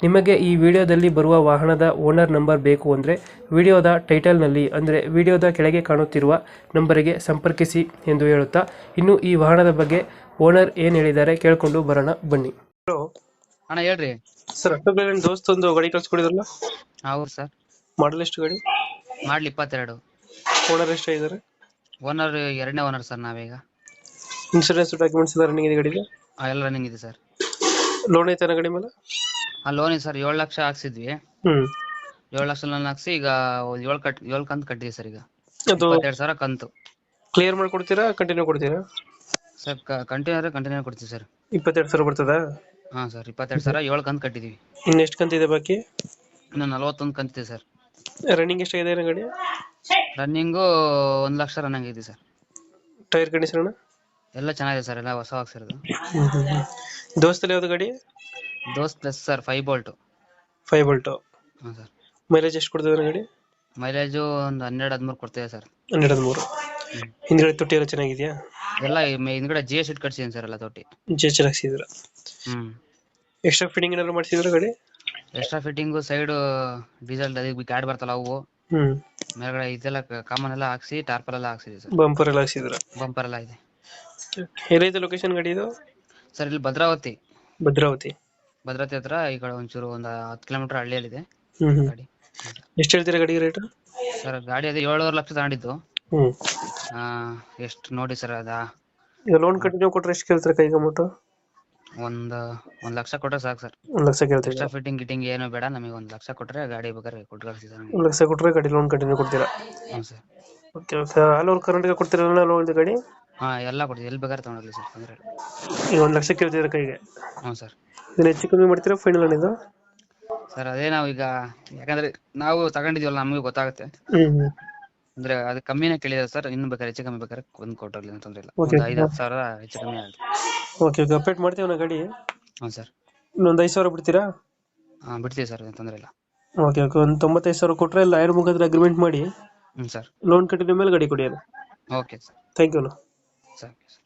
ನಿಮಗೆ ಈ ವಿಡಿಯೋದಲ್ಲಿ ಬರುವ ವಾಹನದ ಓನರ್ ನಂಬರ್ ಬೇಕು ಅಂದರೆ ವಿಡಿಯೋದ ಟೈಟಲ್ನಲ್ಲಿ ಅಂದರೆ ವಿಡಿಯೋದ ಕೆಳಗೆ ಕಾಣುತ್ತಿರುವ ನಂಬರಿಗೆ ಸಂಪರ್ಕಿಸಿ ಎಂದು ಹೇಳುತ್ತಾ ಇನ್ನು ಈ ವಾಹನದ ಬಗ್ಗೆ ಓನರ್ ಏನು ಹೇಳಿದ್ದಾರೆ ಕೇಳಿಕೊಂಡು ಬರೋಣ ಬನ್ನಿ. ಹಲೋ. ಅಣ್ಣ ಹೇಳ್ರಿ. ಸರ್ ಅಕ್ಟೋಬರ್ ದೋಸ್ತ್ ಒಂದು ಗಾಡಿ ಕಳ್ಸ್ಕೊಡಿದ್ರಲ್ಲ? ಹೌದು ಸರ್. ಮಾಡಲ್ ಎಷ್ಟು ಗಾಡಿ? ಮಾಡ್ಲಿ ಇಪ್ಪತ್ತೆರಡು. ಓನರ್ ಎಷ್ಟಾಗಿದ್ದಾರೆ ಓನರ್ ಎರಡನೇ ಓನರ್ ಸರ್ ನಾವೀಗ. ಇನ್ಶೂರೆನ್ಸ್ ಡಾಕ್ಯುಮೆಂಟ್ಸ್ ಎಲ್ಲ ರನ್ನಿಂಗ್ ಇದೆ ಗಾಡಿಗೆ ಆ, ಎಲ್ಲ ರನ್ನಿಂಗ್ ಇದೆ ಸರ್. ಲೋನ್ ಐತೆ ಗಾಡಿ ಮೇಲೆ? ಆ ಲೋನ್ ಸರ್ ಏಳು ಲಕ್ಷ ಹಾಕ್ಸಿದ್ವಿ. ಏಳು ಲಕ್ಷ ಲೋನ್ ಹಾಕ್ಸಿ ಈಗ ಏಳು ಕಟ್ ಏಳು ಕಂತು ಕಟ್ಟಿದ್ವಿ ಸರ್ ಈಗ. ಅದು ಇಪ್ಪತ್ತೆರಡು ಸಾವಿರ ಕಂತು. ಕ್ಲಿಯರ್ ಮಾಡ್ಕೊಡ್ತೀರಾ ಕಂಟಿನ್ಯೂ ಕೊಡ್ತೀರಾ? ಸರ್ ಕಂಟಿನ್ಯೂ ಕಂಟಿನ್ಯೂ ಕೊಡ್ತೀವಿ ಸರ್. ಇಪ್ಪತ್ತೆರಡು ಸಾವಿರ ಬರ್ತದಾ? ಹಾ ಸರ್ ಇಪ್ಪತ್ತೆರಡು ಸಾವಿರ ಏಳು ಕಂತು ಕಟ್ಟಿದೀವಿ. ಇನ್ನು ಎಷ್ಟು ಕಂತಿದೆ ಬಾಕಿ? ಇನ್ನು ನಲವತ್ತೊಂದು ಕಂತಿದೆ ಸರ್. ರನ್ನಿಂಗ್ ಎಷ್ಟಾಗಿದೆ ಏನೋ ಗಾಡಿ? ರನ್ನಿಂಗು ಒಂದು ಲಕ್ಷ ರನ್ ಆಗಿದೆ ಸರ್. ಟೈರ್ ಕಂಡೀಷನ್ ಎಲ್ಲ ಚೆನ್ನಾಗಿದೆ ಸರ್ ಎಲ್ಲ ಹೊಸ ಹಾಕ್ಸಿರೋದು. ದೋಸ್ತಲ್ಲಿ ಯಾವ್ದು ಗಾಡಿ? Dost plus sir five bolt five bolt ಹಾಂ ಸರ್ ಮೈಲೇಜ್ ಎಷ್ಟು ಕೊಡ್ತೀವಿ ಗಾಡಿ? ಮೈಲೇಜ್ ಒಂದು ಹನ್ನೆರಡು ಹದಿಮೂರು ಕೊಡ್ತಿದೆ ಸರ್ ಹನ್ನೆರಡು ಮೂರು ಹ್ಮ್. ಹಿಂದ್ಗಡೆ ತೊಟ್ಟಿ ಎಲ್ಲ ಚೆನ್ನಾಗಿದೆಯಾ? ಎಲ್ಲ ಮೆ- ಹಿಂದ್ಗಡೆ ಜಿ ಎಸ್ ಇಟ್ ಕಟ್ಸಿದ್ದೀನಿ ಸರ್ ಎಲ್ಲ ತೊಟ್ಟಿ. ಜೆ ಹಾಕ್ಸಿದ್ರ ಹ್ಮ್. ಎಕ್ಸ್ಟ್ರಾ ಫಿಟ್ಟಿಂಗ್ ಏನಾದ್ರು ಮಾಡ್ಸಿದ್ರು ಗಾಡಿ? ಎಕ್ಸ್ಟ್ರಾ ಫಿಟ್ಟಿಂಗು ಸೈಡ್ ಡೀಸೆಲ್ ಗಾಡಿ ಬರ್ತಲ್ಲ ಅವು. ಹ್ಮ್. ಮೇಲ್ಗಡೆ ಇದೆಲ್ಲ ಕಾಮನ್ ಎಲ್ಲ ಹಾಕ್ಸಿ ಟಾರ್ಪಲ್ ಎಲ್ಲ ಹಾಕ್ಸಿದೆ ಸರ್ ಬಂಪರ್ ಎಲ್ಲ ಹಾಕ್ಸಿದ್ರ ಬಂಪರ್ ಎಲ್ಲ ಇದೆ. ಎಲ್ಲೈತೆ ಲೊಕೇಶನ್ ಗಾಡಿ ಇದು? ಸರ್ ಇಲ್ಲಿ ಭದ್ರಾವತಿ. ಭದ್ರಾವತಿ. ಭದ್ರಾವತಿ ಹತ್ರ ಈ ಕಡೆ ಒಂಚೂರು ಒಂದು ಹತ್ತು ಕಿಲೋಮೀಟರ್ ಹಳ್ಳಿಯಲ್ಲಿದೆ. ಹ್ಮ್ ಹ್ಮ್. ಗಾಡಿ. ಎಷ್ಟು ಹೇಳ್ತೀರಾ ಗಾಡಿಗೆ ರೇಟ್ ಸರ್ ಗಾಡಿ ಅದೇ ಏಳುವರೆ ಲಕ್ಷ ತಗೊಂಡಿದ್ದು. ಹ್ಮ್. ಎಷ್ಟು ನೋಡಿ ಸರ್ ಅದ? ಈಗ ಲೋನ್ ಕಂಟಿನ್ಯೂ ಕೊಟ್ರೆ ಎಷ್ಟು ಕೇಳ್ತೀರಾ ಕೈಗೆ ಅಮೌಂಟ್ ಒಂದು ಒಂದ್ ಲಕ್ಷ ಕೊಟ್ರೆ ಸಾಕು ಸರ್. ಒಂದ್ ಲಕ್ಷ ಎಕ್ಸ್ಟ್ರಾ ಫಿಟ್ಟಿಂಗ್ ಗಿಟ್ಟಿಂಗ್ ಏನು ಬೇಡ ನಮಗೆ ಒಂದ್ ಲಕ್ಷ ಕೊಟ್ರೆ ಗಾಡಿ ಬೇಕಾದ್ರೆ ಕೊಟ್ಟು ಕಳಿಸಿ ಸರ್ ಒಂದ್ ಲಕ್ಷ ಕೊಟ್ರೆ ಗಾಡಿ ಲೋನ್ ಕಂಟಿನ್ಯೂ ಕೊಡ್ತೀರಾ? ಹ್ಞೂ sir. Okay okay all over Karnataka ಕೊಡ್ತೀರಲ್ಲ loan ಗಾಡಿ? ಹಾ ಎಲ್ಲ ಕೊಡ್ತೀವಿ. ಎಲ್ಲಿ ಬೇಕಾದ್ರೆ ತಗೊಂಡೋಗ್ಲಿ ಸರ್ ತೊಂದ್ರೆ ಈಗ ಒಂದ್ ಲಕ್ಷ ಕೇಳ್ತೀರಾ ಕೈಗೆ? ಹ್ಞೂ ಸರ್. ಇದನ್ನ ಹೆಚ್ಚು ಕಮ್ಮಿ ಮಾಡ್ತೀರಾ ಫೈನಲ್ ಇದು? ಸರ್ ಅದೇ ನಾವು ಈಗ ಯಾಕಂದ್ರೆ ನಾವು ತಗೊಂಡಿದೀವಲ್ಲ ನಮಗೆ ಗೊತ್ತಾಗುತ್ತೆ. ಹ್ಮ್ ಅಂದ್ರೆ ಅದು ಕಮ್ಮಿನೇ ಕೇಳಿದ್ರೆ ಸರ್ ಇನ್ನು ಬೇಕಾದ್ರೆ ಹೆಚ್ಚು ಕಮ್ಮಿ ಬೇಕಾದ್ರೆ ಒಂದು ಕೊಟ್ಟರಲ್ಲಿ ತೊಂದ್ರೆ ಇಲ್ಲ. Okay. ಒಂದು ಐದು ಹತ್ತು ಸಾವಿರ ಹೆಚ್ಚು ಕಮ್ಮಿ ಆಗುತ್ತೆ. ಓಕೆ ಓಕೆ ಅಪ್ಡೇಟ್ ಮಾಡ್ತೀವಿ ನಾ ಗಾಡಿ. ಹ್ಞೂ ಸರ್. ಇನ್ನೊಂದು ಐದು ಸಾವಿರ ಬಿಡ್ತೀರಾ? ಹಾಂ ಬಿಡ್ತೀವಿ ಸರ್ ತೊಂದ್ರೆ ಇಲ್ಲ. ಓಕೆ ಓಕೆ ಒಂದು ತೊಂಬತ್ತೈದು ಸಾವಿರ ಕೊಟ್ಟರೆ ಲಾಯರ್ ಮುಖಾಂತರ ಅಗ್ರಿಮೆಂಟ್ ಮಾಡಿ ಹ್ಞೂ ಸರ್. ಲೋನ್ ಕಟ್ಟಿದ ಮೇಲೆ ಗಾಡಿ ಕೊಡಿ okay sir. Thank you sir.